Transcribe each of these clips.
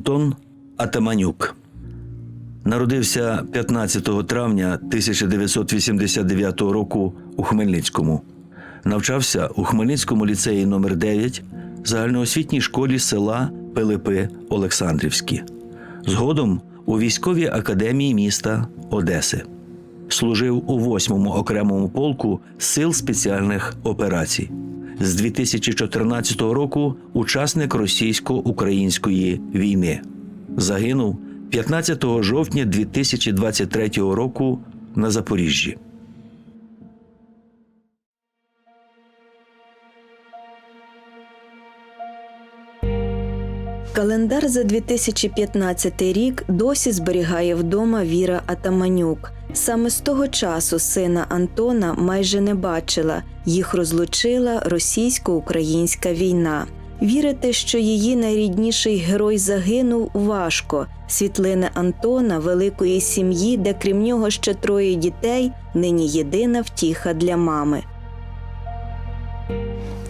Антон Атаманюк. Народився 15 травня 1989 року у Хмельницькому. Навчався у Хмельницькому ліцеї номер 9 загальноосвітній школі села Пилипи Олександрівські. Згодом у військовій академії міста Одеси. Служив у 8-му окремому полку сил спеціальних операцій. З 2014 року учасник російсько-української війни. Загинув 15 жовтня 2023 року на Запоріжжі. Календар за 2015 рік досі зберігає вдома Віра Атаманюк. Саме з того часу сина Антона майже не бачила. Їх розлучила російсько-українська війна. Вірити, що її найрідніший герой загинув, важко. Світлини Антона, великої сім'ї, де крім нього ще троє дітей, нині єдина втіха для мами.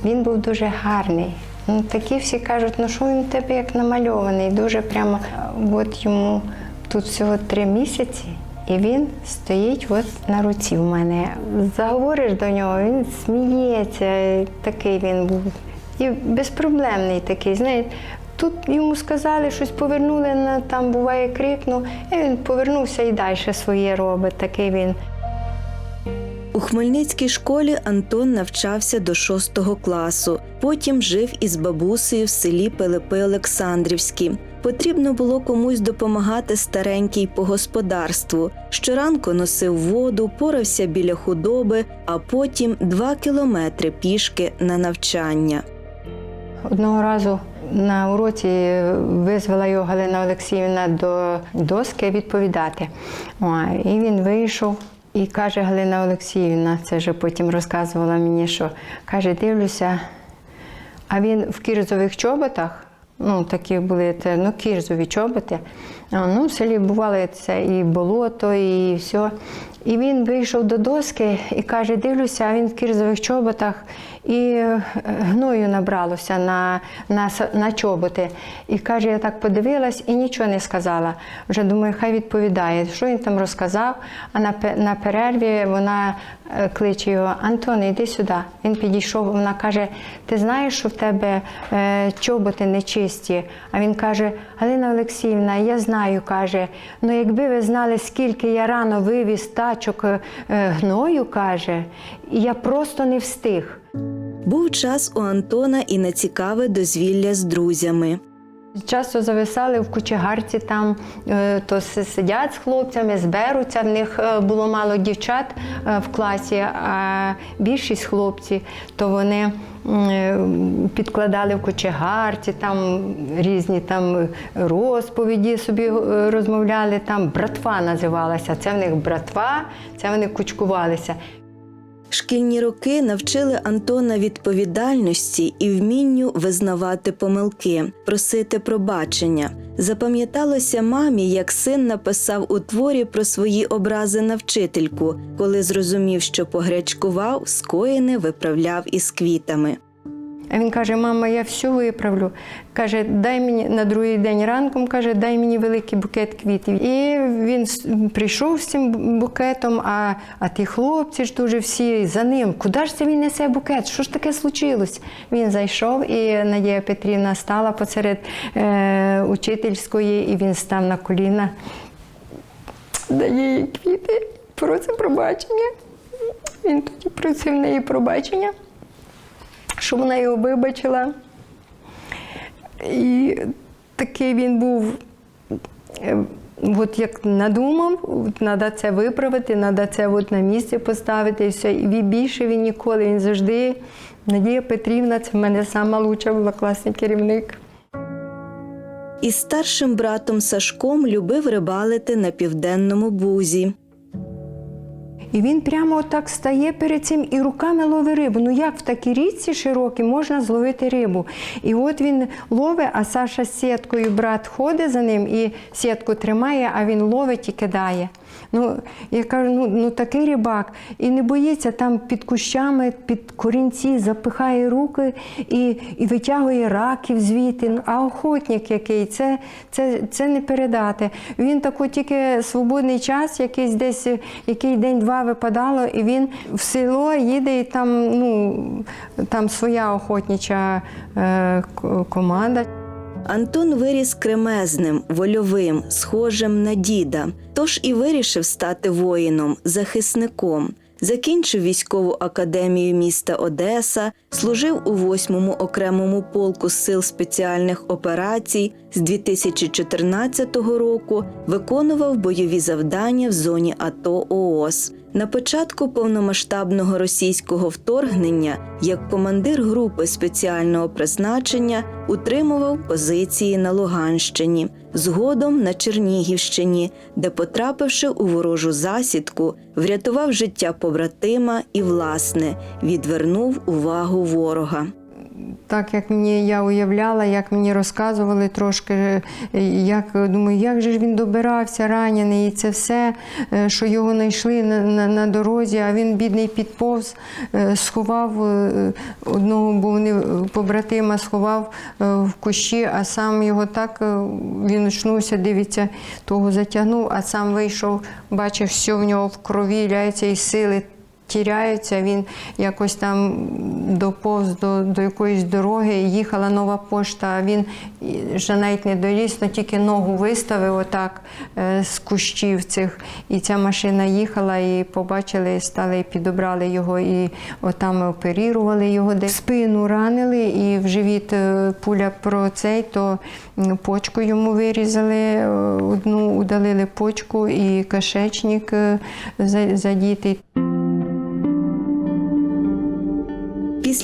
Він був дуже гарний. Ну, такі всі кажуть, ну що він тебе як намальований, дуже прямо. От йому тут всього три місяці, і він стоїть от на руці в мене. Заговориш до нього, він сміється, такий він був. І безпроблемний такий. знаєте. Тут йому сказали, щось повернули, там буває крикнув, і він повернувся і далі своє робить. Такий він. У Хмельницькій школі Антон навчався до шостого класу. Потім жив із бабусею в селі Пилипи Олександрівські. Потрібно було комусь допомагати старенький по господарству. Щоранку носив воду, порався біля худоби, а потім два кілометри пішки на навчання. Одного разу на уроці визвала його Галина Олексіївна до доски відповідати. І він вийшов і каже Галина Олексіївна, це вже потім розказувала мені, що каже, дивлюся, а він в кірзових чоботах, ну такі були це, ну, кірзові чоботи. А, ну, в селі бувало це і болото, і все. І він вийшов до доски і каже: дивлюся, а він в кірзових чоботах і е, гною набралося на, на, на чоботи. І каже, я так подивилась і нічого не сказала. Вже думаю, хай відповідає, що він там розказав. А на, на перерві вона е, кличе його: Антон, йди сюди. Він підійшов, вона каже: Ти знаєш, що в тебе е, чоботи нечисті? А він каже: Галина Олексіївна, я знаю, каже, ну якби ви знали, скільки я рано вивіз тачок гною, каже, і я просто не встиг. Був час у Антона і на цікаве дозвілля з друзями. Часто зависали в кучегарці там, е, то сидять з хлопцями, зберуться. В них е, було мало дівчат е, в класі, а більшість хлопці, то вони підкладали в кучегарці, там різні там розповіді собі розмовляли. Там братва називалася. Це в них братва, це вони кучкувалися. Шкільні роки навчили Антона відповідальності і вмінню визнавати помилки, просити пробачення. Запам'яталося мамі, як син написав у творі про свої образи на вчительку, коли зрозумів, що погрячкував, скоєне виправляв із квітами. А він каже: мама, я все виправлю. Каже, дай мені на другий день ранком, каже, дай мені великий букет квітів. І він прийшов з цим букетом, а, а ті хлопці ж дуже всі за ним. Куди ж це він несе букет? Що ж таке случилось? Він зайшов, і Надія Петрівна стала посеред е, учительської, і він став на коліна, дає їй квіти, просить пробачення. Він тоді просив неї пробачення що вона його вибачила. І такий він був. е, От як надумав, треба це виправити, треба це от на місце поставити і все. І більше він ніколи, він завжди. Надія Петрівна, це в мене сама лучша була класний керівник. Із старшим братом Сашком любив рибалити на південному бузі. І він прямо отак стає перед цим і руками ловить рибу. Ну як в такій річці широкій можна зловити рибу? І от він ловить, а Саша з сіткою, брат ходить за ним і сітку тримає, а він ловить і кидає. Ну, я кажу, ну, ну такий рибак, і не боїться там під кущами, під корінці, запихає руки і, і витягує раків звідти. Ну, А охотник який, це, це, це не передати. Він тако тільки свободний час, якийсь десь, який день-два випадало, і він в село їде, і там, ну, там своя охотнича е, команда. Антон виріс кремезним, вольовим, схожим на діда, тож і вирішив стати воїном, захисником. Закінчив військову академію міста Одеса, служив у 8-му окремому полку сил спеціальних операцій. З 2014 року виконував бойові завдання в зоні АТО ООС. На початку повномасштабного російського вторгнення, як командир групи спеціального призначення, утримував позиції на Луганщині, згодом на Чернігівщині, де, потрапивши у ворожу засідку, врятував життя побратима і, власне, відвернув увагу ворога. Так як мені я уявляла, як мені розказували трошки, е, як думаю, як же ж він добирався ранений, і це все, е, що його знайшли на, на, на дорозі, а він бідний підповз, е, сховав одного, бо вони побратима сховав в кущі, а сам його так він очнувся, дивиться, того затягнув, а сам вийшов, бачив, все в нього в крові ляється і сили тіряються. Він якось там доповз до, до якоїсь дороги, їхала нова пошта, а він вже навіть не доліз, але тільки ногу виставив отак е, з кущів цих. І ця машина їхала, і побачили, стали і підобрали його, і отам оперірували його десь. Спину ранили, і в живіт е, пуля про цей, то почку йому вирізали, е, одну удалили почку і кишечник задітий.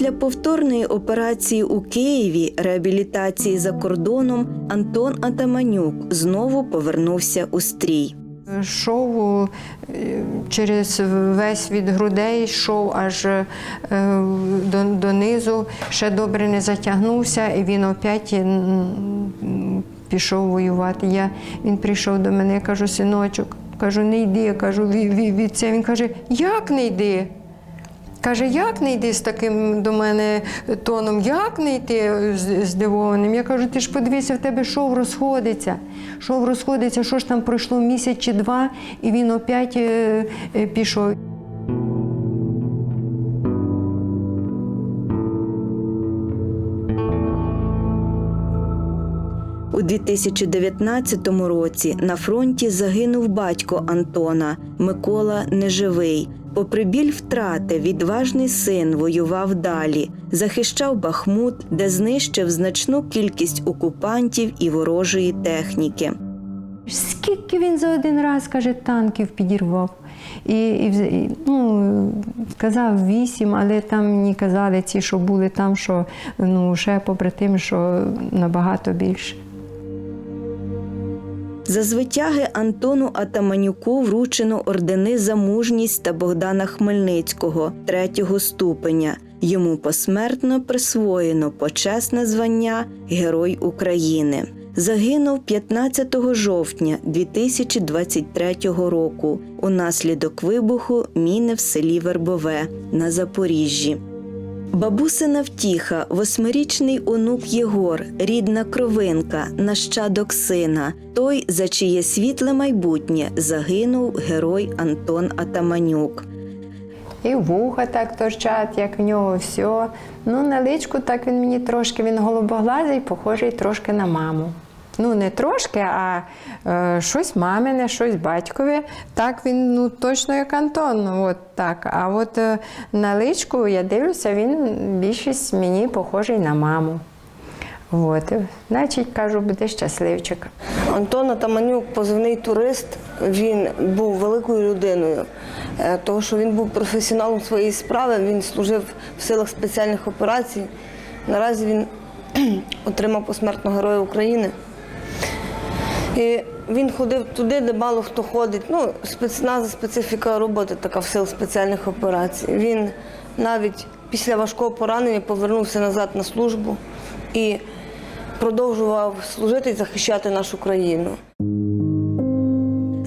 Після повторної операції у Києві реабілітації за кордоном Антон Атаманюк знову повернувся у стрій. Шов е, через весь від грудей, йшов аж е, до, донизу, ще добре не затягнувся, і він опять пішов воювати. Я, він прийшов до мене, я кажу, синочок, кажу, не йди, я кажу, від, від, від це. Він каже, як не йди? Каже, як не йди з таким до мене тоном, як не йти здивованим? Я кажу, ти ж подивися, в тебе шов розходиться. Шов розходиться, що ж там пройшло місяць чи два, і він опять е, е, пішов. У 2019 році на фронті загинув батько Антона Микола Неживий. Попри біль втрати, відважний син воював далі, захищав Бахмут, де знищив значну кількість окупантів і ворожої техніки. Скільки він за один раз, каже, танків підірвав. І, і, ну, сказав вісім, але там мені казали ці, що були там, що ну, ще побратим, що набагато більше. За звитяги Антону Атаманюку вручено ордени за мужність та Богдана Хмельницького третього ступеня. Йому посмертно присвоєно почесне звання Герой України. Загинув 15 жовтня 2023 року унаслідок вибуху міни в селі Вербове на Запоріжжі. Бабусина втіха, восьмирічний онук Єгор, рідна кровинка, нащадок сина, той, за чиє світле майбутнє загинув герой Антон Атаманюк. І вуха так торчать, як в нього все. Ну, на личку так він мені трошки, він голубоглазий, похожий трошки на маму. Ну, не трошки, а е, щось мамине, щось батькове. Так він ну, точно як Антон. От так. А от е, на личку я дивлюся, він більшість мені похожий на маму. От, значить, кажу, буде щасливчик. Антон Атаманюк, позивний турист, він був великою людиною, е, тому що він був професіоналом своєї справи, він служив в силах спеціальних операцій. Наразі він отримав посмертно Героя України. І він ходив туди, де мало хто ходить. Ну, спецназ, специфіка роботи така в сил спеціальних операцій. Він навіть після важкого поранення повернувся назад на службу і продовжував служити і захищати нашу країну.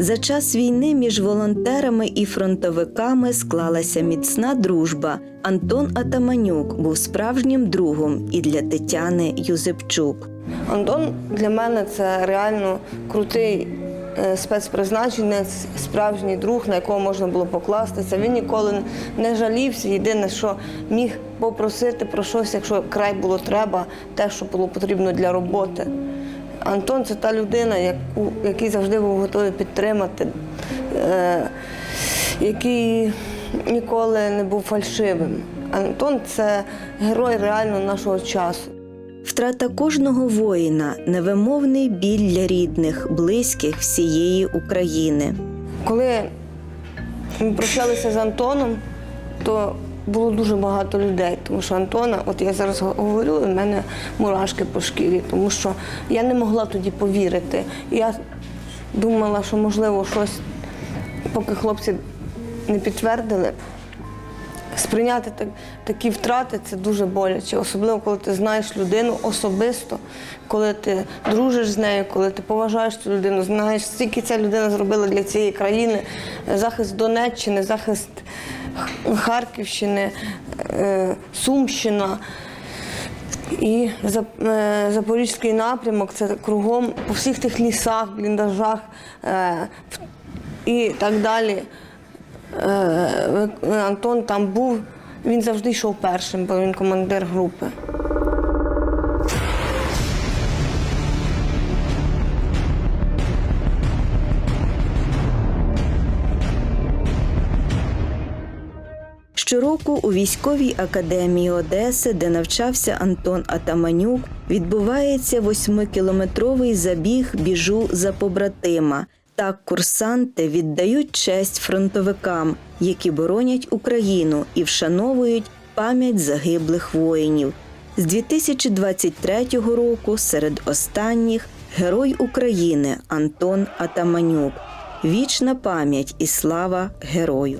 За час війни між волонтерами і фронтовиками склалася міцна дружба. Антон Атаманюк був справжнім другом і для Тетяни Юзепчук. Антон для мене це реально крутий е, спецпризначенець, справжній друг, на якого можна було покластися. Він ніколи не жалівся. Єдине, що міг попросити про щось, якщо край було треба, те, що було потрібно для роботи. Антон це та людина, яку, який завжди був готовий підтримати, е, який ніколи не був фальшивим. Антон це герой реально нашого часу. Втрата кожного воїна невимовний біль для рідних, близьких всієї України. Коли ми прощалися з Антоном, то було дуже багато людей, тому що Антона, от я зараз говорю, у мене мурашки по шкірі, тому що я не могла тоді повірити. Я думала, що можливо щось, поки хлопці не підтвердили. Сприйняти так, такі втрати це дуже боляче, особливо коли ти знаєш людину особисто, коли ти дружиш з нею, коли ти поважаєш цю людину, знаєш, скільки ця людина зробила для цієї країни, захист Донеччини, захист Харківщини, е, Сумщина. І е, Запорізький напрямок це кругом по всіх тих лісах, бліндажах е, і так далі. Антон там був, він завжди йшов першим, бо він командир групи. Щороку у військовій академії Одеси, де навчався Антон Атаманюк, відбувається восьмикілометровий забіг біжу за побратима. Так курсанти віддають честь фронтовикам, які боронять Україну і вшановують пам'ять загиблих воїнів. З 2023 року серед останніх герой України Антон Атаманюк. Вічна пам'ять і слава герою.